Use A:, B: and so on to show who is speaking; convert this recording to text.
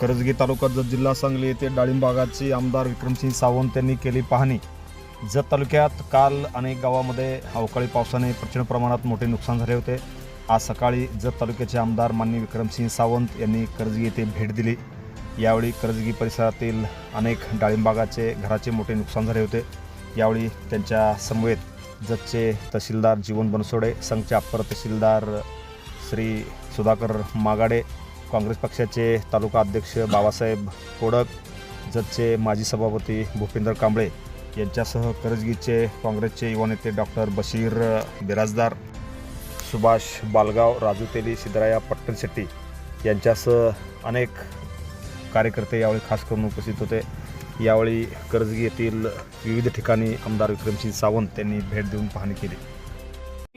A: करजगी तालुका जत जिल्हा सांगली येथे डाळिंबागाची आमदार विक्रमसिंह सावंत यांनी केली पाहणी. जत तालुक्यात काल अनेक गावामध्ये अवकाळी पावसाने प्रचंड प्रमाणात मोठे नुकसान झाले होते. आज सकाळी जत तालुक्याचे आमदार माननीय विक्रमसिंह सावंत यांनी करजगी येथे भेट दिली. यावेळी करजगी परिसरातील अनेक डाळिंबागाचे घराचे मोठे नुकसान झाले होते. यावेळी त्यांच्या समवेत जतचे तहसीलदार जीवन बनसोडे संघचे अप्पर तहसीलदार श्री सुधाकर मागाडे काँग्रेस पक्षाचे तालुका अध्यक्ष बाबासाहेब कोडक जतचे माजी सभापती भूपेंद्र कांबळे यांच्यासह करजगीचे काँग्रेसचे युवा नेते डॉक्टर बशीर बिराजदार सुभाष बालगाव राजू तेली सिद्धराया पट्टण शेट्टी यांच्यासह अनेक कार्यकर्ते यावेळी खास करून उपस्थित होते. यावेळी करजगी येथील विविध ठिकाणी आमदार विक्रमसिंह सावंत यांनी भेट देऊन पाहणी केली.